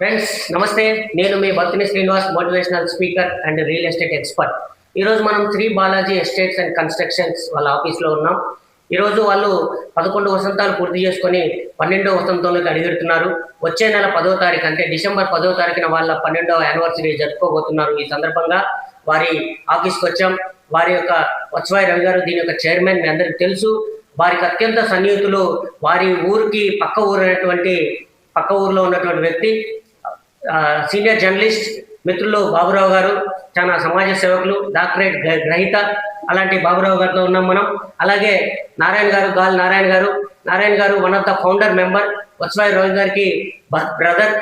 Friends నమస్తే. నేను మీ భక్తిని Srinivas motivational speaker and real estate expert ఈరోజు మనం Shri Balaji estates and constructions వాళ్ళ ఆఫీస్లో ఉన్నాం. ఈరోజు వాళ్ళు పదకొండు వసంతాలు పూర్తి చేసుకొని పన్నెండో వసంతంలోకి అడుగుతున్నారు వచ్చే నెల పదో తారీఖు అంటే డిసెంబర్ పదో తారీఖున వాళ్ళ పన్నెండవ యానివర్సరీ జరుపుకోబోతున్నారు ఈ సందర్భంగా. వారి ఆఫీస్కి వచ్చాం. వారి యొక్క వత్సవాయి రవి గారు దీని యొక్క చైర్మన్ మీ అందరికి తెలుసు. వారికి అత్యంత సన్నిహితులు వారి ఊరికి పక్క ఊరు అనేటువంటి పక్క ఊరిలో ఉన్నటువంటి వ్యక్తి. సీనియర్ జర్నలిస్ట్ మిత్రులు బాబురావు గారు చాలా సమాజ సేవకులు డాక్టరేట్ గ్రహీత అలాంటి బాబురావు గారితో ఉన్నాం మనం. అలాగే నారాయణ గారు గాల్ నారాయణ గారు. నారాయణ గారు one of the founder member Vatsavayi Rao గారికి బ్రదర్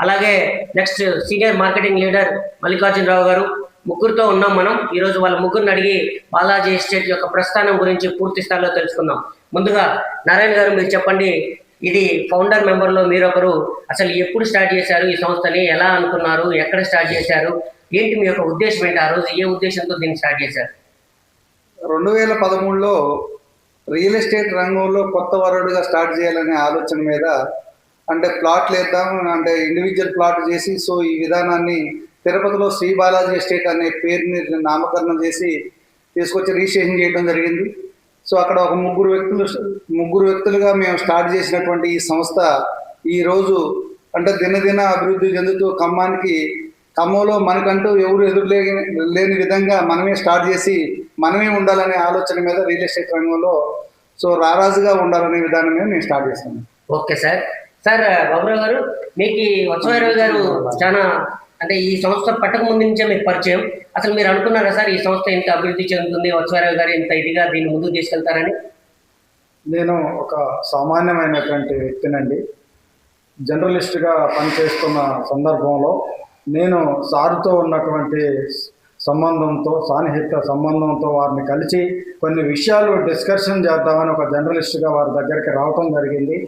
అలాగే next senior marketing leader Mallikarjunarao గారు. ముగ్గురుతో ఉన్నాం మనం. ఈరోజు వాళ్ళ ముగ్గురిని అడిగి బాలాజీ ఎస్టేట్ యొక్క ప్రస్థానం గురించి పూర్తి స్థాయిలో తెలుసుకుందాం. ముందుగా నారాయణ గారు మీరు చెప్పండి ఇది ఫౌండర్ మెంబర్లో మీరొకరు అసలు ఎప్పుడు స్టార్ట్ చేశారు ఈ సంస్థని ఎలా అనుకున్నారు ఎక్కడ స్టార్ట్ చేశారు ఏంటి మీ యొక్క ఉద్దేశం ఏంటి? ఆ రోజు ఏ ఉద్దేశంతో దీన్ని స్టార్ట్ చేశారు? రెండు వేల పదమూడులో రియల్ ఎస్టేట్ రంగంలో కొత్త వరుడుగా స్టార్ట్ చేయాలనే ఆలోచన మీద అంటే ప్లాట్లు వేద్దాం అంటే ఇండివిజువల్ ప్లాట్ చేసి సో ఈ విధానాన్ని తిరుపతిలో శ్రీ బాలాజీ ఎస్టేట్ అనే పేరుని నామకరణం చేసి తీసుకొచ్చి రిజిస్ట్రేషన్ చేయడం జరిగింది. సో అక్కడ ఒక ముగ్గురు వ్యక్తులు ముగ్గురు వ్యక్తులుగా మేము స్టార్ట్ చేసినటువంటి ఈ సంస్థ ఈ రోజు అంటే దినదిన అభివృద్ధి చెందుతూ ఖమ్మానికి ఖమ్మంలో మనకంటూ ఎవరు ఎదురులే లేని విధంగా మనమే స్టార్ట్ చేసి మనమే ఉండాలనే ఆలోచన మీద రియల్ ఎస్టేట్ రంగంలో సో రారాజుగా ఉండాలనే విధానం మీద మేము స్టార్ట్ చేస్తాము ఓకే సార్. సార్ బాబురావు గారు మీకు ఈ వత్సవాయిరావు గారు చాలా అంటే ఈ సంస్థ పట్టక ముందు నుంచే మీకు పరిచయం. అసలు మీరు అనుకున్నారా సార్ ఈ సంస్థ ఇంత అభివృద్ధి చెందుతుంది? వత్సవాయిరావు గారు ఇంత ఇదిగా దీన్ని ముందుకు తీసుకెళ్తారని? నేను ఒక సామాన్యమైనటువంటి వ్యక్తినండి. జర్నలిస్ట్గా పనిచేస్తున్న సందర్భంలో నేను సార్తో ఉన్నటువంటి సంబంధంతో సాన్నిహిత సంబంధంతో వారిని కలిసి కొన్ని విషయాలు డిస్కషన్ చేద్దామని ఒక జర్నలిస్ట్గా వారి దగ్గరికి రావటం జరిగింది.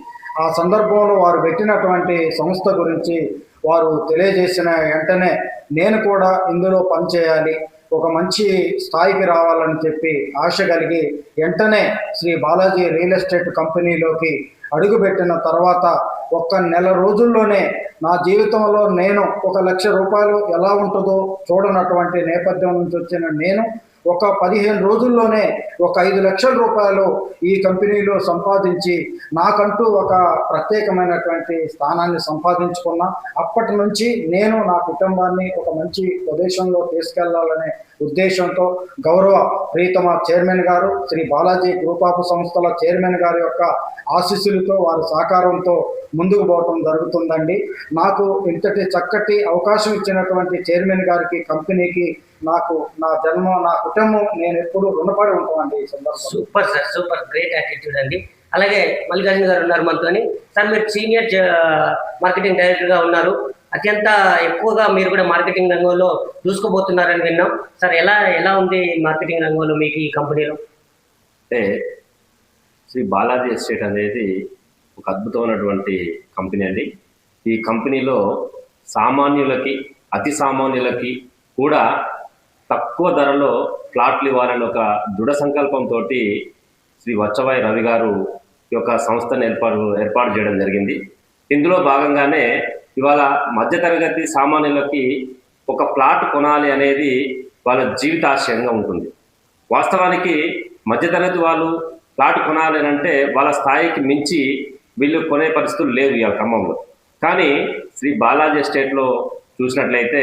ఆ సందర్భంలో వారు పెట్టినటువంటి సంస్థ గురించి వారు తెలియజేసిన వెంటనే నేను కూడా ఇందులో పనిచేయాలి ఒక మంచి స్థాయికి రావాలని చెప్పి ఆశ కలిగి వెంటనే శ్రీ బాలాజీ రియల్ ఎస్టేట్ కంపెనీలోకి అడుగుపెట్టిన తర్వాత ఒక్క నెల రోజుల్లోనే నా జీవితంలో నేను ఒక లక్ష రూపాయలు ఎలా ఉంటుందో చూడనటువంటి నేపథ్యం నుంచి వచ్చిన నేను ఒక పదిహేను రోజుల్లోనే ఒక ఐదు లక్షల రూపాయలు ఈ కంపెనీలో సంపాదించి నాకంటూ ఒక ప్రత్యేకమైనటువంటి స్థానాన్ని సంపాదించుకున్నా. అప్పటి నుంచి నేను నా కుటుంబాన్ని ఒక మంచి ప్రదేశంలో తీసుకెళ్ళాలనే ఉద్దేశంతో గౌరవ ప్రీతమ చైర్మన్ గారు శ్రీ బాలాజీ గ్రూప్ ఆఫ్ సంస్థల చైర్మన్ గారి యొక్క ఆశీస్సులతో వారి సహకారంతో ముందుకు పోవటం జరుగుతుందండి. నాకు ఇంతటి చక్కటి అవకాశం ఇచ్చినటువంటి చైర్మన్ గారికి కంపెనీకి నాకు నా జన్మ నా కుటుంబం నేను ఎప్పుడూ రుణపడి ఉంటామండి ఈ super sir super great attitude అండి. అలాగే మల్లికార్జున గారు ఉన్నారు మనతోని. సార్ మీరు సీనియర్ మార్కెటింగ్ డైరెక్టర్గా ఉన్నారు. అత్యంత ఎక్కువగా మీరు కూడా మార్కెటింగ్ రంగంలో చూసుకోబోతున్నారని విన్నాం. సార్ ఎలా ఎలా ఉంది మార్కెటింగ్ రంగంలో మీకు ఈ కంపెనీలో? అంటే శ్రీ బాలాజీ ఎస్టేట్ అనేది ఒక అద్భుతమైనటువంటి కంపెనీ అండి. ఈ కంపెనీలో సామాన్యులకి అతి సామాన్యులకి కూడా తక్కువ ధరలో ప్లాట్లు ఇవ్వాలని ఒక దృఢ సంకల్పంతో శ్రీ వచ్చవాయి రవి గారు ఈ యొక్క సంస్థను ఏర్పాటు ఏర్పాటు చేయడం జరిగింది. ఇందులో భాగంగానే ఇవాళ మధ్యతరగతి సామాన్యులకి ఒక ప్లాట్ కొనాలి అనేది వాళ్ళ జీవితాశయంగా ఉంటుంది. వాస్తవానికి మధ్యతరగతి వాళ్ళు ప్లాట్ కొనాలి అని అంటే వాళ్ళ స్థాయికి మించి వీళ్ళు కొనే పరిస్థితులు లేవు ఇవాళ ఖమ్మంలో. కానీ శ్రీ బాలాజీ ఎస్టేట్లో చూసినట్లయితే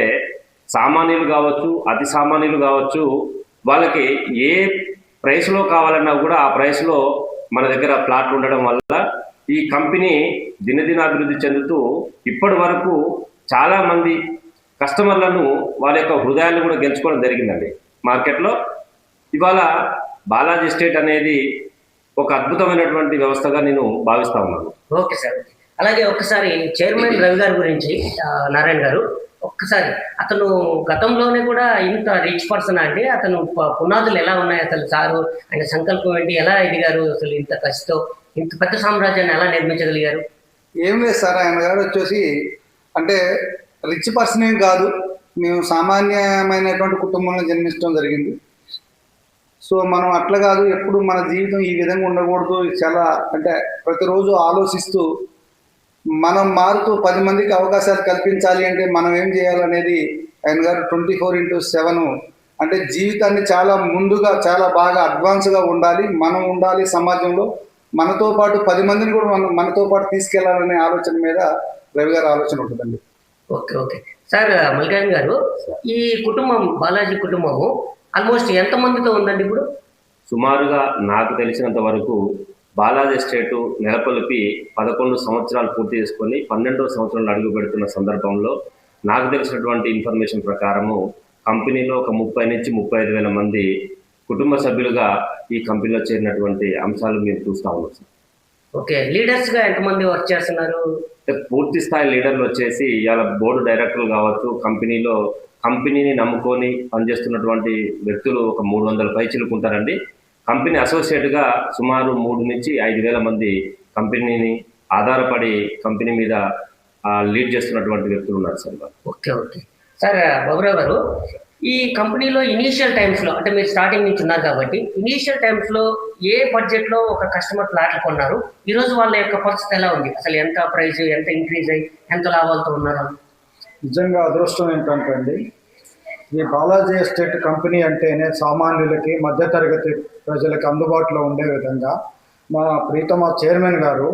సామాన్యులు కావచ్చు అతి సామాన్యులు కావచ్చు వాళ్ళకి ఏ ప్రైస్లో కావాలన్నా కూడా ఆ ప్రైస్లో మన దగ్గర ప్లాట్లు ఉండడం వల్ల ఈ కంపెనీ దినదినాభివృద్ధి చెందుతూ ఇప్పటి వరకు చాలామంది కస్టమర్లను వారి యొక్క హృదయాలను కూడా గెలుచుకోవడం జరిగిందండి. మార్కెట్లో ఇవాళ బాలాజీ స్టేట్ అనేది ఒక అద్భుతమైనటువంటి వ్యవస్థగా నేను భావిస్తా ఉన్నాను. Okay sir. అలాగే ఒకసారి చైర్మన్ రవి గారి గురించి నారాయణ గారు ఒక్కసారి అతను గతంలోనే కూడా ఇంత రిచ్ పర్సన్ అండి. అతను పునాదులు ఎలా ఉన్నాయి? అసలు సారు ఆయన సంకల్పం ఏంటి? ఎలా ఎదిగారు? అసలు ఇంత కసితో ఇంత పెద్ద సామ్రాజ్యాన్ని ఎలా నిర్మించగలిగారు? ఏం లేదు సార్ ఆయన గారు వచ్చేసి అంటే రిచ్ పర్సన్ ఏం కాదు. మేము సామాన్యమైనటువంటి కుటుంబంలో జన్మించడం జరిగింది. సో మనం అట్లా కాదు. ఎప్పుడు మన జీవితం ఈ విధంగా ఉండకూడదు. చాలా అంటే ప్రతిరోజు ఆలోచిస్తూ మనం మారుతూ పది మందికి అవకాశాలు కల్పించాలి అంటే మనం ఏం చేయాలనేది ఆయన గారు ట్వంటీ ఫోర్ ఇంటూ సెవెన్. అంటే జీవితాన్ని చాలా ముందుగా చాలా బాగా అడ్వాన్స్గా ఉండాలి. మనం ఉండాలి సమాజంలో. మనతో పాటు పది మందిని కూడా మనం మనతో పాటు తీసుకెళ్ళాలనే ఆలోచన మీద రవి గారి ఆలోచన ఉంటుందండి. Okay okay. సార్ మల్లికార్జున గారు ఈ కుటుంబం బాలాజీ కుటుంబము ఆల్మోస్ట్ ఎంత మందితో ఉందండి ఇప్పుడు? సుమారుగా నాకు తెలిసినంత వరకు బాలాజీ ఎస్టేటు నెలకొల్పి పదకొండు సంవత్సరాలు పూర్తి చేసుకొని పన్నెండో సంవత్సరంలో అడుగు పెడుతున్న సందర్భంలో నాకు తెలిసినటువంటి ఇన్ఫర్మేషన్ ప్రకారము కంపెనీలో ఒక ముప్పై నుంచి ముప్పై ఐదు వేల మంది కుటుంబ సభ్యులుగా ఈ కంపెనీలో చేరినటువంటి అంశాలు మీరు చూస్తూ ఉన్నాం సార్. ఓకే లీడర్స్గా ఎంతమంది వర్క్ చేస్తున్నారు? పూర్తి స్థాయి లీడర్లు వచ్చేసి ఇవాళ బోర్డు డైరెక్టర్లు కావచ్చు కంపెనీలో కంపెనీని నమ్ముకొని పనిచేస్తున్నటువంటి వ్యక్తులు ఒక మూడు వందల పైచిలకు ఉంటారండి కంపెనీ అసోసియేట్గా సుమారు మూడు నుంచి ఐదు వేల మంది కంపెనీని ఆధారపడి కంపెనీ మీద ఆ, లీడ్ చేస్తున్నటువంటి వ్యక్తులు ఉన్నారు sir. Okay okay. Sir Baburao గారు ఈ కంపెనీలో ఇనీషియల్ టైమ్స్లో అంటే మీరు స్టార్టింగ్ నుంచి ఉన్నారు కాబట్టి ఇనీషియల్ టైమ్స్లో ఏ బడ్జెట్లో ఒక కస్టమర్ ప్లాట్లు కొన్నారు? ఈ రోజు వాళ్ళ యొక్క పరిస్థితి ఎలా ఉంది? అసలు ఎంత ప్రైస్ ఎంత ఇంక్రీజ్ అయ్యి ఎంత లాభాలతో ఉన్నారు నిజంగా అదృష్టం ఏంటంటే అండి ఈ బాలాజీ ఎస్టేట్ కంపెనీ అంటేనే సామాన్యులకి మధ్యతరగతి ప్రజలకు అందుబాటులో ఉండే విధంగా మా ప్రీతమ చైర్మన్ గారు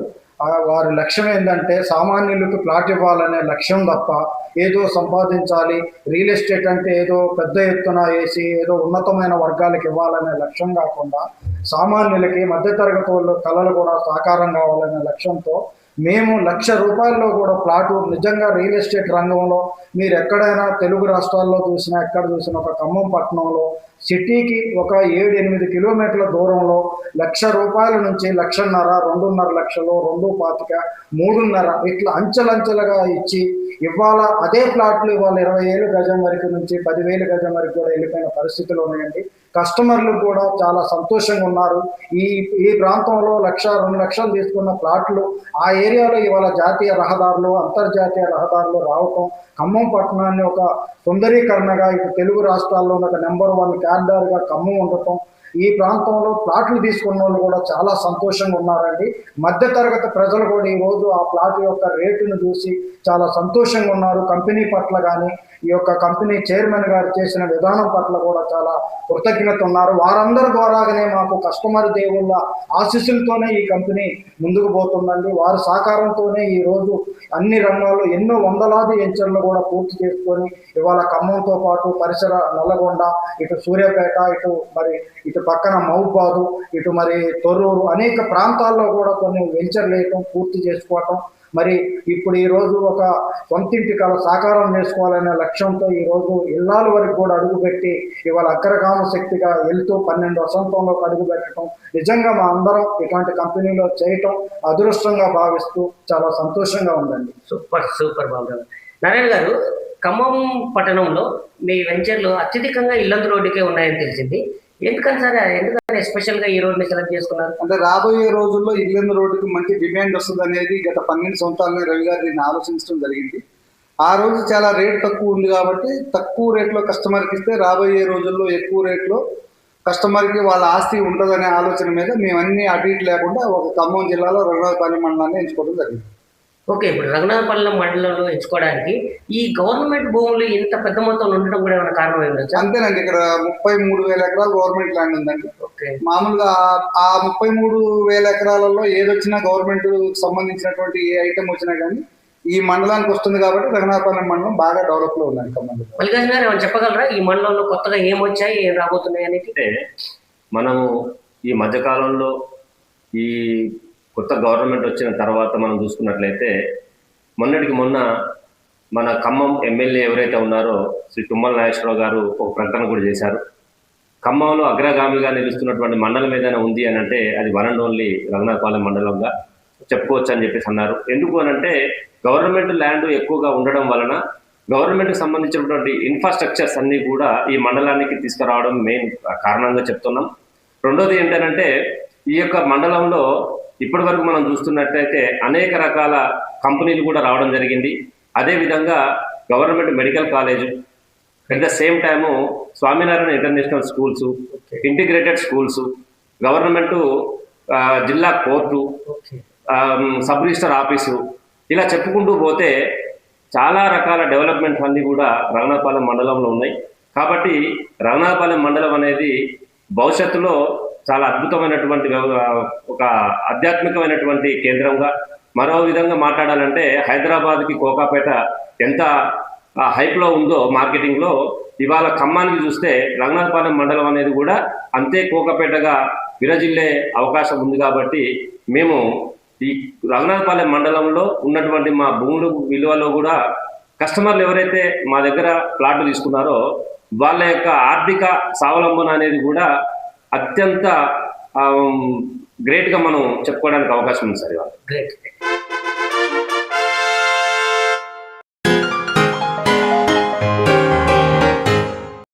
వారి లక్ష్యం ఏంటంటే సామాన్యులకు ప్లాట్ ఇవ్వాలనే లక్ష్యం తప్ప ఏదో సంపాదించాలి. రియల్ ఎస్టేట్ అంటే ఏదో పెద్ద ఎత్తున వేసి ఏదో ఉన్నతమైన వర్గాలకు ఇవ్వాలనే లక్ష్యం కాకుండా సామాన్యులకి మధ్యతరగతి వాళ్ళు కళలు కూడా సాకారం కావాలనే లక్ష్యంతో మేము లక్ష రూపాయల్లో కూడా ప్లాటు నిజంగా రియల్ ఎస్టేట్ రంగంలో మీరు ఎక్కడైనా తెలుగు రాష్ట్రాల్లో చూసినా ఎక్కడ చూసినా ఒక ఖమ్మం పట్టణంలో సిటీకి ఒక ఏడు ఎనిమిది కిలోమీటర్ల దూరంలో లక్ష రూపాయల నుంచి లక్షన్నర రెండున్నర లక్షలు రెండు పాతిక మూడున్నర ఇట్లా అంచెలంచెలుగా ఇచ్చి ఇవాళ అదే ప్లాట్లు ఇవాళ ఇరవై ఏళ్ళు గజం వరకు నుంచి పదివేలు గజం వరకు కూడా వెళ్ళిపోయిన పరిస్థితులు ఉన్నాయండి. కస్టమర్లు కూడా చాలా సంతోషంగా ఉన్నారు. ఈ ఈ ప్రాంతంలో లక్ష రెండు లక్షలు తీసుకున్న ప్లాట్లు ఆ ఏరియాలో ఇవాళ జాతీయ రహదారులు అంతర్జాతీయ రహదారులు రావటం ఖమ్మం పట్టణాన్ని ఒక సుందరీకరణగా ఇటు తెలుగు రాష్ట్రాల్లో ఒక నెంబర్ వన్ క్యారిడార్గా ఖమ్మం ఉండటం ఈ ప్రాంతంలో ప్లాట్లు తీసుకున్న వాళ్ళు కూడా చాలా సంతోషంగా ఉన్నారండి. మధ్యతరగతి ప్రజలు కూడా ఈరోజు ఆ ప్లాట్ యొక్క రేటును చూసి చాలా సంతోషంగా ఉన్నారు. కంపెనీ పట్ల కానీ ఈ యొక్క కంపెనీ చైర్మన్ గారు చేసిన విధానం పట్ల కూడా చాలా కృతజ్ఞత ఉన్నారు. వారందరి ద్వారానే మాకు కస్టమర్ దేవుళ్ళ ఆశీస్సులతోనే ఈ కంపెనీ ముందుకు పోతుందండి. వారి సహకారంతోనే ఈ రోజు అన్ని రంగాల్లో ఎన్నో వందలాది వెంచర్లు కూడా పూర్తి చేసుకొని ఇవాళ ఖమ్మంతో పాటు పరిసర నల్లగొండ ఇటు సూర్యాపేట ఇటు మరి ఇటు పక్కన మౌపాదు ఇటు మరి తొర్రూరు అనేక ప్రాంతాల్లో కూడా కొన్ని వెంచర్లు వేయటం పూర్తి చేసుకోవటం. మరి ఇప్పుడు ఈరోజు ఒక సొంతింటి కళ సాకారం చేసుకోవాలనే లక్ష్యంతో ఈ రోజు ఇల్లాల వరకు కూడా అడుగుపెట్టి ఇవాళ అగ్రగామ శక్తిగా వెళ్తూ పన్నెండు వసంతంలో అడుగుపెట్టడం నిజంగా మా అందరం ఇటువంటి కంపెనీలో చేయటం అదృష్టంగా భావిస్తూ చాలా సంతోషంగా ఉందండి. సూపర్ సూపర్ బాబు. నారాయణ గారు ఖమ్మం పట్టణంలో మీ వెంచర్లు అత్యధికంగా ఇల్లందు రోడ్డుకే ఉన్నాయని తెలిసింది. ఎందుకని సార్? ఎందుకని ఎస్పెషల్గా ఈ రోడ్ని సెలెక్ట్ చేసుకున్నారు? అంటే రాబోయే రోజుల్లో ఇల్లందు రోడ్డుకి మంచి డిమాండ్ వస్తుంది అనేది గత పన్నెండు సంవత్సరాలుగా రవి గారు దీన్ని ఆలోచించడం జరిగింది. ఆ రోజు చాలా రేట్ తక్కువ ఉంది కాబట్టి తక్కువ రేట్లో కస్టమర్కి ఇస్తే రాబోయే రోజుల్లో ఎక్కువ రేట్లో కస్టమర్కి వాళ్ళ ఆస్తి ఉంటుందనే ఆలోచన మీద మేము అటు ఇటు లేకుండా ఒక ఖమ్మం జిల్లాలో రఘునాథపల్లి మండలాన్ని ఎంచుకోవడం జరిగింది. ఓకే ఇప్పుడు రఘునాథపల్లం మండలంలో ఎంచుకోవడానికి ఈ గవర్నమెంట్ భూములు ఇంత పెద్ద మొత్తంలో ఉండడం కూడా ఏమైనా కారణం ఏంటో అంతేనండి ఇక్కడ ముప్పై మూడు వేల ఎకరాలు గవర్నమెంట్ ల్యాండ్ ఉందండి. ఓకే. మామూలుగా ఆ- ముప్పై మూడు వేల ఎకరాలలో ఏదొచ్చినా గవర్నమెంట్ సంబంధించినటువంటి ఏ ఐటమ్ వచ్చినా కానీ ఈ మండలానికి వస్తుంది కాబట్టి రఘునాథపల్లి మండలం బాగా డెవలప్లో జిల్లా. మల్లికార్జున గారు ఏమైనా చెప్పగలరా? ఈ మండలంలో కొత్తగా ఏం వచ్చాయి ఏం రాబోతున్నాయి అనేది? అంటే మనము ఈ మధ్యకాలంలో ఈ కొత్త గవర్నమెంట్ వచ్చిన తర్వాత మనం చూసుకున్నట్లయితే మొన్నటికి మొన్న మన ఖమ్మం ఎమ్మెల్యే ఎవరైతే ఉన్నారో శ్రీ తుమ్మల నాగేశ్వరరావు గారు ఒక ప్రకటన కూడా చేశారు. ఖమ్మంలో అగ్రగామిగా నిలుస్తున్నటువంటి మండలం ఏదైనా ఉంది అని అంటే అది వన్ అండ్ ఓన్లీ రఘునాథపాలెం మండలంగా చెప్పుకోవచ్చు అని చెప్పేసి అన్నారు. ఎందుకు అని అంటే గవర్నమెంట్ ల్యాండ్ ఎక్కువగా ఉండడం వలన గవర్నమెంట్కి సంబంధించినటువంటి ఇన్ఫ్రాస్ట్రక్చర్స్ అన్నీ కూడా ఈ మండలానికి తీసుకురావడం మెయిన్ కారణంగా చెప్తున్నాం. రెండోది ఏంటంటే ఈ యొక్క మండలంలో ఇప్పటి వరకు మనం చూస్తున్నట్టయితే అనేక రకాల కంపెనీలు కూడా రావడం జరిగింది. అదేవిధంగా government medical college at the same time Swaminarayan international schools integrated schools government జిల్లా కోర్టు సబ్ రిజిస్టర్ ఆఫీసు ఇలా చెప్పుకుంటూ పోతే చాలా రకాల డెవలప్మెంట్స్ అన్నీ కూడా రఘునాథపాలెం మండలంలో ఉన్నాయి. కాబట్టి రఘునాథపాలెం మండలం అనేది భవిష్యత్తులో చాలా అద్భుతమైనటువంటి ఒక ఆధ్యాత్మికమైనటువంటి కేంద్రంగా మరో విధంగా మాట్లాడాలంటే హైదరాబాద్కి కోకాపేట ఎంత హైప్లో ఉందో మార్కెటింగ్లో ఇవాళ ఖమ్మానికి చూస్తే రంగనాథపాలెం మండలం అనేది కూడా అంతే కోకపేటగా విరజిల్లే అవకాశం ఉంది కాబట్టి మేము ఈ రంగనాథపాలెం మండలంలో ఉన్నటువంటి మా భూములు విలువలో కూడా కస్టమర్లు ఎవరైతే మా దగ్గర ప్లాట్లు తీసుకున్నారో వాళ్ళ యొక్క ఆర్థిక స్వావలంబన అనేది కూడా అత్యంత గ్రేట్గా మనం చెప్పుకోవడానికి అవకాశం ఉంది సార్ ఇవాళ. గ్రేట్